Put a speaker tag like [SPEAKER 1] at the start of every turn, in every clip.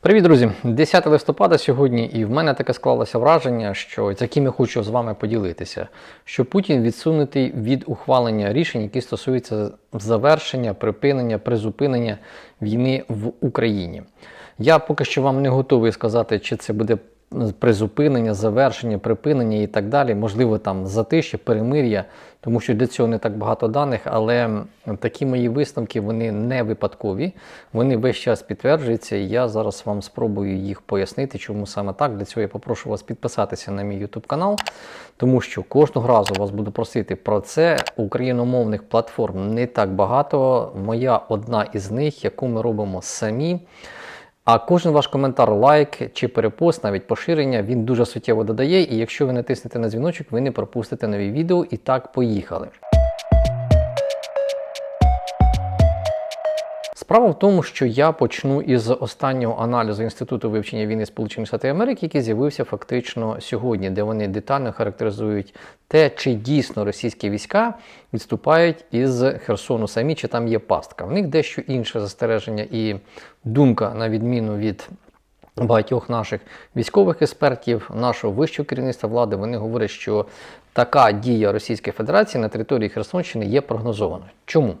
[SPEAKER 1] Привіт, друзі! 10 листопада сьогодні, і в мене таке склалося враження, що з яким я хочу з вами поділитися, що Путін відсунутий від ухвалення рішень, які стосуються завершення, припинення, призупинення війни в Україні. Я поки що вам не готовий сказати, чи це буде призупинення, завершення, припинення і так далі. Можливо, там затишя, перемир'я, тому що для цього не так багато даних, але такі мої висновки вони не випадкові, вони весь час підтверджуються, і я зараз вам спробую їх пояснити, чому саме так. Для цього я попрошу вас підписатися на мій YouTube канал, тому що кожного разу вас буду просити про це. Україномовних платформ не так багато. Моя одна із них, яку ми робимо самі. А кожен ваш коментар, лайк чи перепост, навіть поширення, він дуже суттєво додає. І якщо ви натиснете на дзвіночок, ви не пропустите нові відео. І так, поїхали. Справа в тому, що я почну із останнього аналізу Інституту вивчення війни Сполучених Штатів Америки, який з'явився фактично сьогодні, де вони детально характеризують те, чи дійсно російські війська відступають із Херсону самі, чи там є пастка. В них дещо інше застереження і думка, на відміну від. Багатьох наших військових експертів, нашого вищого керівництва влади, вони говорять, що така дія Російської Федерації на території Херсонщини є прогнозованою. Чому?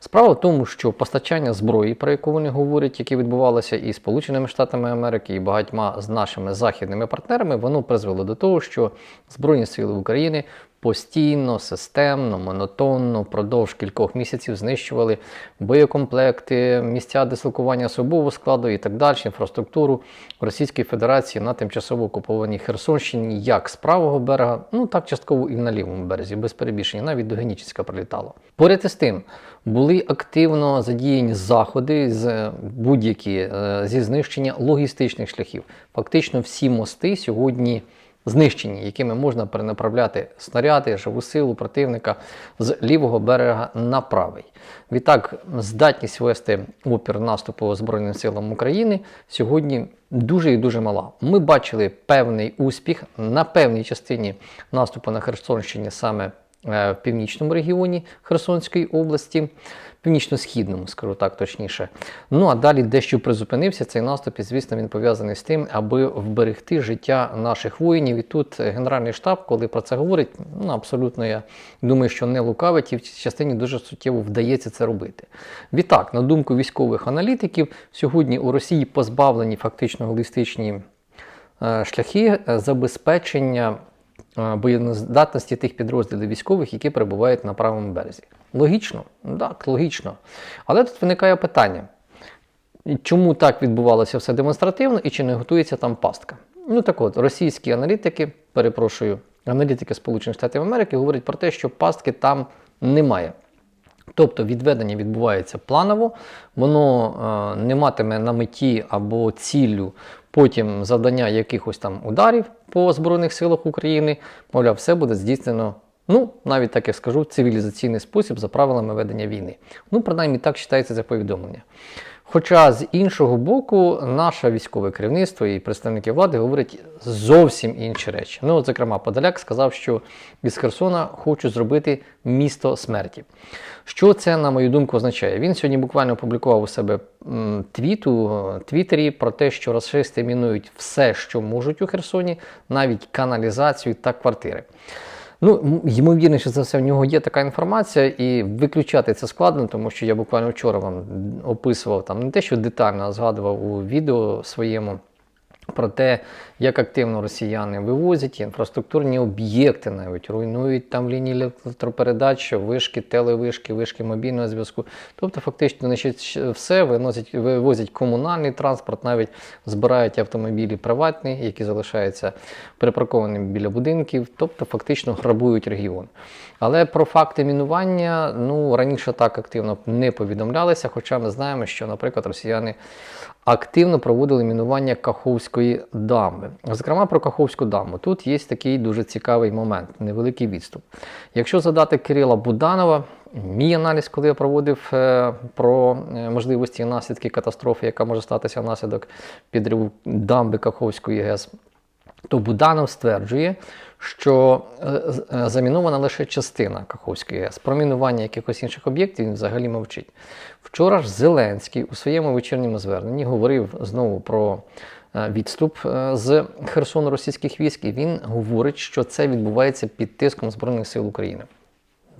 [SPEAKER 1] Справа в тому, що постачання зброї, про яку вони говорять, які відбувалося і Сполученими Штатами Америки, і багатьма з нашими західними партнерами, воно призвело до того, що Збройні сили України постійно, системно, монотонно, впродовж кількох місяців знищували боєкомплекти, місця дислокування особового складу і так далі, інфраструктуру Російської Федерації на тимчасово окупованій Херсонщині, як з правого берега, ну так частково і на лівому березі, без перебільшення, навіть до Генічеська прилітало. Поряд із тим були активно задіяні заходи з будь-які е, зі знищення логістичних шляхів. Фактично всі мости сьогодні знищені, якими можна перенаправляти снаряди, живу силу противника з лівого берега на правий. Відтак, здатність вести опір наступу Збройним силам України сьогодні дуже і дуже мала. Ми бачили певний успіх на певній частині наступу на Херсонщині саме в північному регіоні Херсонської області північно-східному, скажу так точніше. Ну а далі дещо призупинився цей наступ, і звісно, він пов'язаний з тим, аби вберегти життя наших воїнів. І тут Генеральний штаб, коли про це говорить, ну абсолютно я думаю, що не лукавить, і в цій частині дуже суттєво вдається це робити. Відтак, на думку військових аналітиків, сьогодні у Росії позбавлені фактично логістичні е, шляхи е, забезпечення. Боєздатності тих підрозділів військових, які перебувають на правому березі. Логічно? Так, логічно. Але тут виникає питання: чому так відбувалося все демонстративно і чи не готується там пастка? Ну так от, російські аналітики, перепрошую, аналітики Сполучених Штатів Америки говорять про те, що пастки там немає. Тобто відведення відбувається планово, воно е, не матиме на меті або ціллю потім завдання якихось там ударів по Збройних силах України. Мовляв, все буде здійснено, ну, навіть так я скажу, цивілізаційний спосіб за правилами ведення війни. Ну, принаймні так вважається це повідомлення. Хоча з іншого боку, наше військове керівництво і представники влади говорять зовсім інші речі. Ну, от, зокрема, Подоляк сказав, що із Херсона хочуть зробити місто смерті. Що це, на мою думку, означає? Він сьогодні буквально опублікував у себе твіту, твіттері про те, що расисти мінують все, що можуть у Херсоні, навіть каналізацію та квартири. Ну, ймовірніше за все, в нього є така інформація, і виключати це складно, тому що я буквально вчора вам описував там не те, що детально а згадував у відео своєму про те, як активно росіяни вивозять інфраструктурні об'єкти, навіть руйнують там лінії електропередач, вишки, телевишки, вишки мобільного зв'язку. Тобто, фактично, все виносять, вивозять комунальний транспорт, навіть збирають автомобілі приватні, які залишаються припаркованими біля будинків, тобто фактично грабують регіон. Але про факти мінування ну раніше так активно не повідомлялися, хоча ми знаємо, що, наприклад, росіяни активно проводили мінування Каховської дамби. Зокрема, про Каховську дамбу. Тут є такий дуже цікавий момент, невеликий відступ. Якщо задати Кирила Буданова, мій аналіз, коли я проводив е, про е, можливості і наслідки катастрофи, яка може статися внаслідок підриву дамби Каховської ГЕС. то Буданов стверджує, що е, е, замінована лише частина Каховської ГЕС. Про мінування якихось інших об'єктів він взагалі мовчить. Вчора ж Зеленський у своєму вечірньому зверненні говорив знову про е, відступ е, з Херсону російських військ, і він говорить, що це відбувається під тиском Збройних сил України.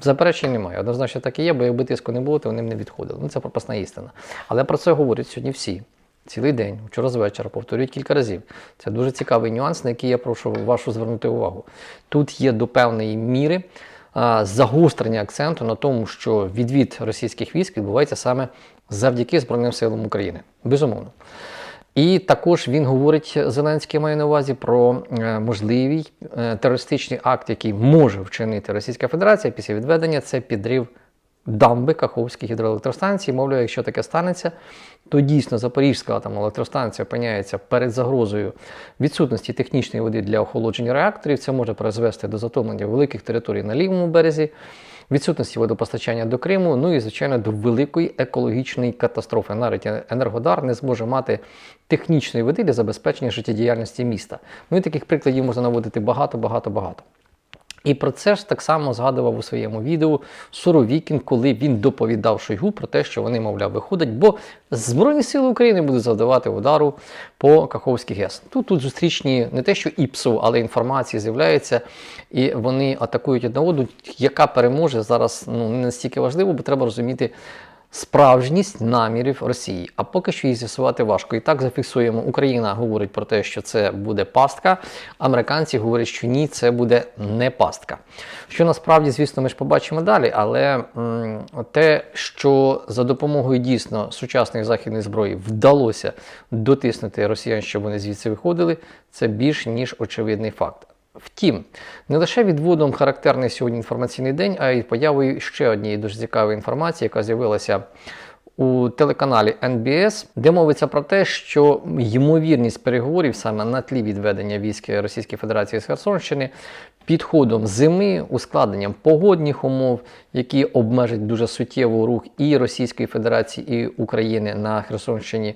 [SPEAKER 1] Заперечень немає. Однозначно так і є, бо якби тиску не було, то вони б не відходили. Ну це пропасна істина. Але про це говорять сьогодні всі. Цілий день, вчора з вечора, повторюють кілька разів. Це дуже цікавий нюанс, на який я прошу вашу звернути увагу. Тут є до певної міри а, загострення акценту на тому, що відвід російських військ відбувається саме завдяки Збройним силам України. Безумовно. І також він говорить, Зеленський має на увазі про е, можливий е, терористичний акт, який може вчинити Російська Федерація після відведення, це підрив дамби Каховської гідроелектростанції. Мовляв, якщо таке станеться, то дійсно Запорізька атомна електростанція опиняється перед загрозою відсутності технічної води для охолодження реакторів. Це може призвести до затоплення великих територій на лівому березі відсутності водопостачання до Криму, ну і, звичайно, до великої екологічної катастрофи. Навіть Енергодар не зможе мати технічної води для забезпечення життєдіяльності міста. Ну і таких прикладів можна наводити багато, багато, багато. І про це ж так само згадував у своєму відео Суровікін, коли він доповідав Шойгу про те, що вони, мовляв, виходять, бо Збройні Сили України будуть завдавати удару по Каховській ГЕС. Тут тут зустрічні не те, що ІПСУ, але інформації з'являється, і вони атакують одна одну. Яка переможе зараз ну, не настільки важливо, бо треба розуміти. Справжність намірів Росії, а поки що її з'ясувати важко. І так зафіксуємо. Україна говорить про те, що це буде пастка. Американці говорять, що ні, це буде не пастка. Що насправді, звісно, ми ж побачимо далі, але м, те, що за допомогою дійсно сучасної західної зброї вдалося дотиснути росіян, щоб вони звідси виходили, це більш ніж очевидний факт. Втім, не лише відводом характерний сьогодні інформаційний день, а й появою ще однієї дуже цікавої інформації, яка з'явилася у телеканалі NBS, де мовиться про те, що ймовірність переговорів саме на тлі відведення військ Російської Федерації з Херсонщини підходом зими, ускладненням погодних умов, які обмежать дуже суттєво рух і Російської Федерації, і України на Херсонщині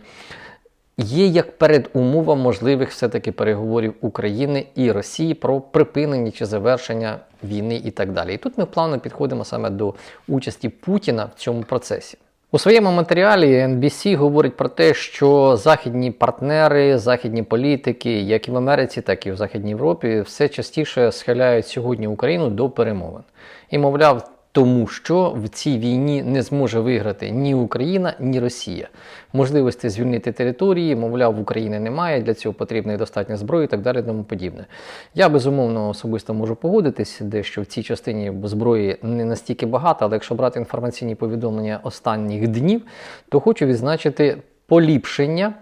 [SPEAKER 1] є як передумова можливих все-таки переговорів України і Росії про припинення чи завершення війни і так далі. І тут ми плавно підходимо саме до участі Путіна в цьому процесі. У своєму матеріалі NBC говорить про те, що західні партнери, західні політики, як і в Америці, так і в Західній Європі, все частіше схиляють сьогодні Україну до перемовин. І, мовляв, тому що в цій війні не зможе виграти ні Україна, ні Росія. Можливості звільнити території, мовляв, України немає, для цього потрібна і достатня зброї і так далі. Тому подібне. Я безумовно особисто можу погодитись, дещо в цій частині зброї не настільки багато, але якщо брати інформаційні повідомлення останніх днів, то хочу відзначити поліпшення.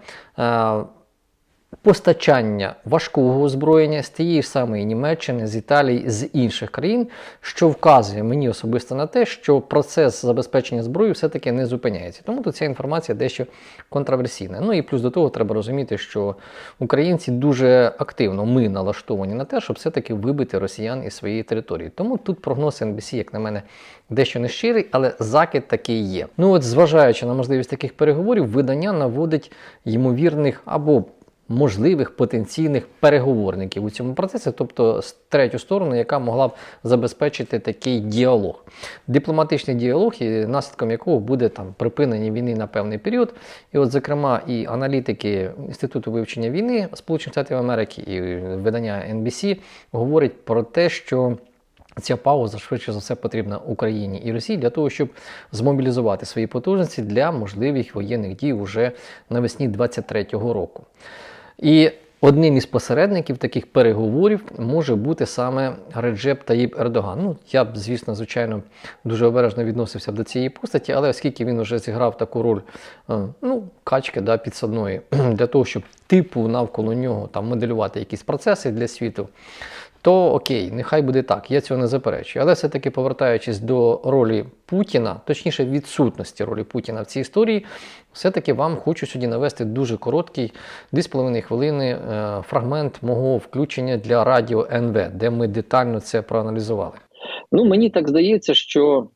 [SPEAKER 1] Постачання важкого озброєння з тієї ж самої Німеччини, з Італії, з інших країн, що вказує мені особисто на те, що процес забезпечення зброї все-таки не зупиняється. Тому тут ця інформація дещо контраверсійна. Ну і плюс до того треба розуміти, що українці дуже активно ми налаштовані на те, щоб все-таки вибити росіян із своєї території. Тому тут прогноз NBC, як на мене, дещо не щирий, але закид такий є. Ну от, зважаючи на можливість таких переговорів, видання наводить ймовірних або можливих потенційних переговорників у цьому процесі, тобто третю сторону, яка могла б забезпечити такий діалог. Дипломатичний діалог, і наслідком якого буде там припинення війни на певний період. І, от, зокрема, і аналітики Інституту вивчення війни Сполучених Штатів Америки і видання NBC говорять про те, що Ця пауза швидше за все потрібна Україні і Росії для того, щоб змобілізувати свої потужності для можливих воєнних дій уже навесні 2023 року. І одним із посередників таких переговорів може бути саме Реджеп Таїб Ердоган. Ну, я б, звісно, звичайно, дуже обережно відносився до цієї постаті, але оскільки він вже зіграв таку роль е, ну, качки да, підсадної, для того, щоб типу навколо нього там моделювати якісь процеси для світу. То окей, нехай буде так, я цього не заперечую. Але все-таки повертаючись до ролі Путіна, точніше відсутності ролі Путіна в цій історії, все-таки вам хочу сьогодні навести дуже короткий 2,5 хвилини е, фрагмент мого включення для радіо НВ, де ми детально це проаналізували.
[SPEAKER 2] Ну мені так здається, що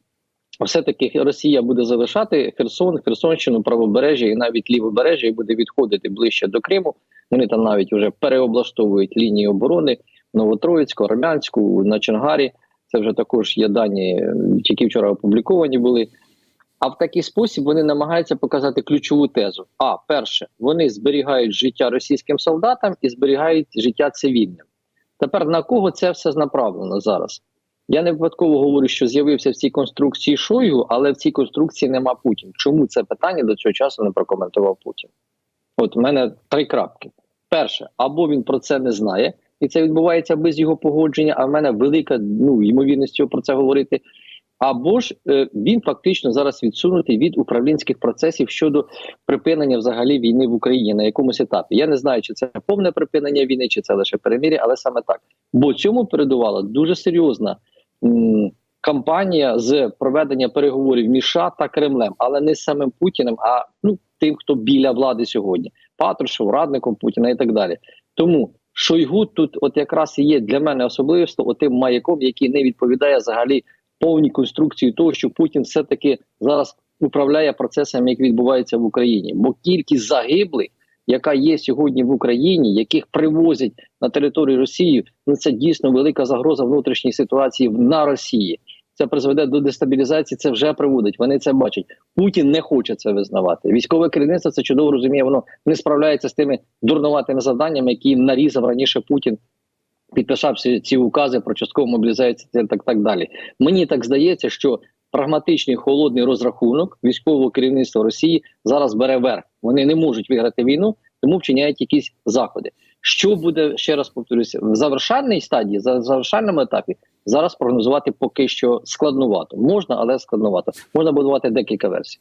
[SPEAKER 2] все-таки Росія буде залишати Херсон, Херсонщину, правобережжя і навіть лівобережжя, і буде відходити ближче до Криму. Вони там навіть вже переоблаштовують лінії оборони Новотроїцьку, Армянську, на Чангарі. Це вже також є дані, які вчора опубліковані були. А в такий спосіб вони намагаються показати ключову тезу. А перше, вони зберігають життя російським солдатам і зберігають життя цивільним. Тепер на кого це все направлено зараз? Я не випадково говорю, що з'явився в цій конструкції Шойгу, але в цій конструкції нема Путін. Чому це питання до цього часу не прокоментував Путін? От у мене три крапки. Перше, або він про це не знає, і це відбувається без його погодження. А в мене велика ну, ймовірність про це говорити. Або ж е, він фактично зараз відсунутий від управлінських процесів щодо припинення взагалі війни в Україні на якомусь етапі. Я не знаю, чи це повне припинення війни, чи це лише перемир'я, але саме так. Бо цьому передувала дуже серйозна м, кампанія з проведення переговорів між США та Кремлем, але не з самим Путіним, а ну тим, хто біля влади сьогодні, Патрушев, радником Путіна і так далі. Тому Шойгу тут, от якраз і є для мене особливістю, отим маяком, який не відповідає взагалі повній конструкції того, що Путін все таки зараз управляє процесами, які відбуваються в Україні, бо кількість загиблих, яка є сьогодні в Україні, яких привозять на територію Росії, ну це дійсно велика загроза внутрішньої ситуації на Росії. Це призведе до дестабілізації. Це вже приводить. Вони це бачать. Путін не хоче це визнавати. Військове керівництво це чудово розуміє. Воно не справляється з тими дурнуватими завданнями, які нарізав раніше Путін. Підписав ці укази про часткову мобілізацію і так, так далі. Мені так здається, що прагматичний холодний розрахунок військового керівництва Росії зараз бере верх. Вони не можуть виграти війну, тому вчиняють якісь заходи. Що буде ще раз повторюся в завершальній стадії, за завершальному етапі зараз прогнозувати поки що складнувато. Можна, але складновато. Можна будувати декілька версій.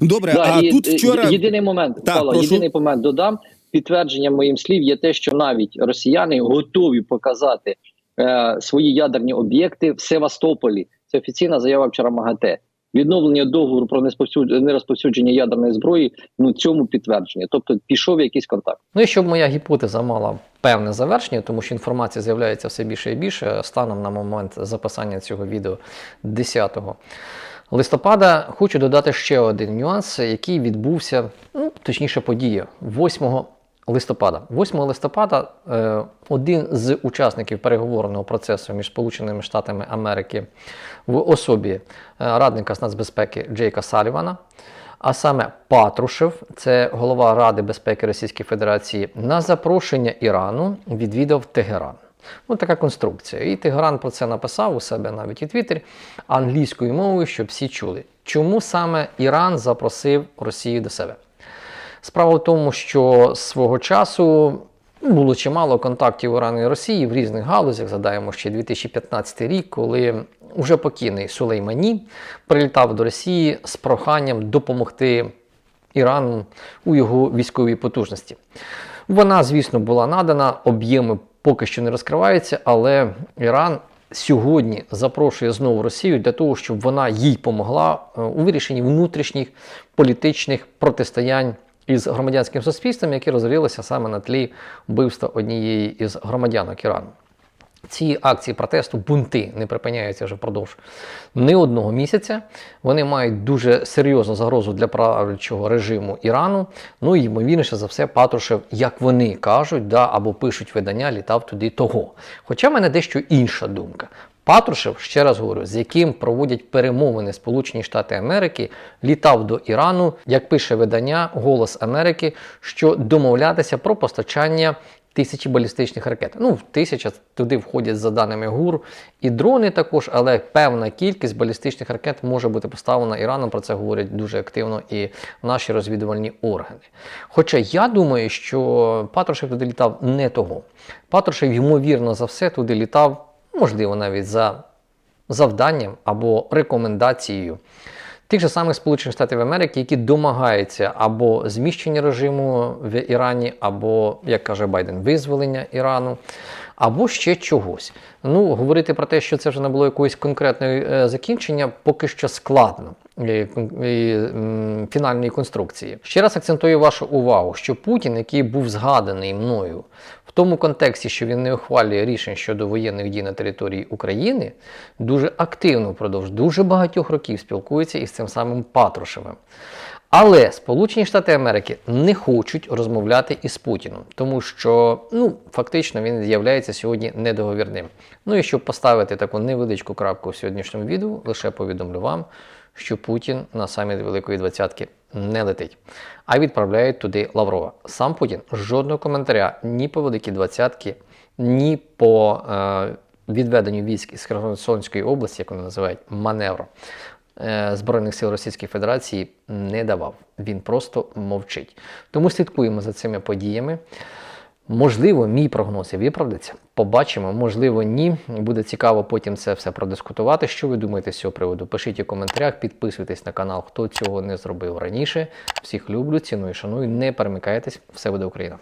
[SPEAKER 3] Добре,
[SPEAKER 2] Да,
[SPEAKER 3] а
[SPEAKER 2] і,
[SPEAKER 3] тут
[SPEAKER 2] е,
[SPEAKER 3] вчора
[SPEAKER 2] єдиний момент,
[SPEAKER 3] Так,
[SPEAKER 2] Павло,
[SPEAKER 3] прошу.
[SPEAKER 2] єдиний момент додам. Підтвердженням моїм слів є те, що навіть росіяни готові показати е, свої ядерні об'єкти в Севастополі. Це офіційна заява вчора МАГАТЕ. Відновлення договору про нерозповсюдження ядерної зброї. Ну цьому підтвердження. Тобто пішов якийсь контакт.
[SPEAKER 1] Ну і щоб моя гіпотеза мала певне завершення, тому що інформація з'являється все більше і більше станом на момент записання цього відео 10 листопада, хочу додати ще один нюанс, який відбувся, ну точніше, подія 8 листопада. 8 листопада е, один з учасників переговорного процесу між Сполученими Штатами Америки в особі е, радника з нацбезпеки Джейка Салівана. А саме Патрушев, це голова Ради безпеки Російської Федерації, на запрошення Ірану відвідав Тегеран. Ну, така конструкція. І Тегеран про це написав у себе навіть у Твіттері англійською мовою, щоб всі чули. Чому саме Іран запросив Росію до себе? Справа в тому, що свого часу було чимало контактів Ірану і Росії в різних галузях. Згадаємо ще 2015 рік, коли уже покійний Сулеймані прилітав до Росії з проханням допомогти Ірану у його військовій потужності. Вона, звісно, була надана, об'єми поки що не розкриваються, але Іран сьогодні запрошує знову Росію для того, щоб вона їй помогла е, у вирішенні внутрішніх політичних протистоянь із громадянським суспільством, які розгорілися саме на тлі вбивства однієї із громадянок Ірану. Ці акції протесту, бунти не припиняються вже впродовж не одного місяця. Вони мають дуже серйозну загрозу для правлячого режиму Ірану. Ну і ймовірніше за все, Патрушев, як вони кажуть, да, або пишуть видання, літав туди того. Хоча в мене дещо інша думка. Патрушев, ще раз говорю, з яким проводять перемовини Сполучені Штати Америки, літав до Ірану, як пише видання Голос Америки, що домовлятися про постачання тисячі балістичних ракет. Ну, тисяча туди входять за даними ГУР і дрони також, але певна кількість балістичних ракет може бути поставлена Іраном. Про це говорять дуже активно і наші розвідувальні органи. Хоча я думаю, що Патрушев туди літав не того. Патрушев, ймовірно, за все туди літав, можливо, навіть за завданням або рекомендацією тих же самих Сполучених Штатів Америки, які домагаються або зміщення режиму в Ірані, або, як каже Байден, визволення Ірану, або ще чогось. Ну, говорити про те, що це вже не було якогось конкретного е, закінчення, поки що складно. і, і, м, Фінальної конструкції. Ще раз акцентую вашу увагу, що Путін, який був згаданий мною В тому контексті, що він не ухвалює рішень щодо воєнних дій на території України, дуже активно впродовж дуже багатьох років спілкується із цим самим Патрушевим. Але Сполучені Штати Америки не хочуть розмовляти із Путіном, тому що ну, фактично він з'являється сьогодні недоговірним. Ну і щоб поставити таку невеличку крапку в сьогоднішньому відео, лише повідомлю вам, що Путін на саміт Великої Двадцятки не летить, а відправляють туди Лаврова. Сам Путін жодного коментаря ні по Великій Двадцятки, ні по е, відведенню військ із Херсонської області, як вони називають, маневру е, Збройних сил Російської Федерації не давав. Він просто мовчить. Тому слідкуємо за цими подіями. Можливо, мій прогноз і виправдаться. Побачимо, можливо, ні. Буде цікаво потім це все продискутувати. Що ви думаєте з цього приводу? Пишіть у коментарях, підписуйтесь на канал, хто цього не зробив раніше. Всіх люблю, ціную, шаную. Не перемикайтесь, все буде Україна.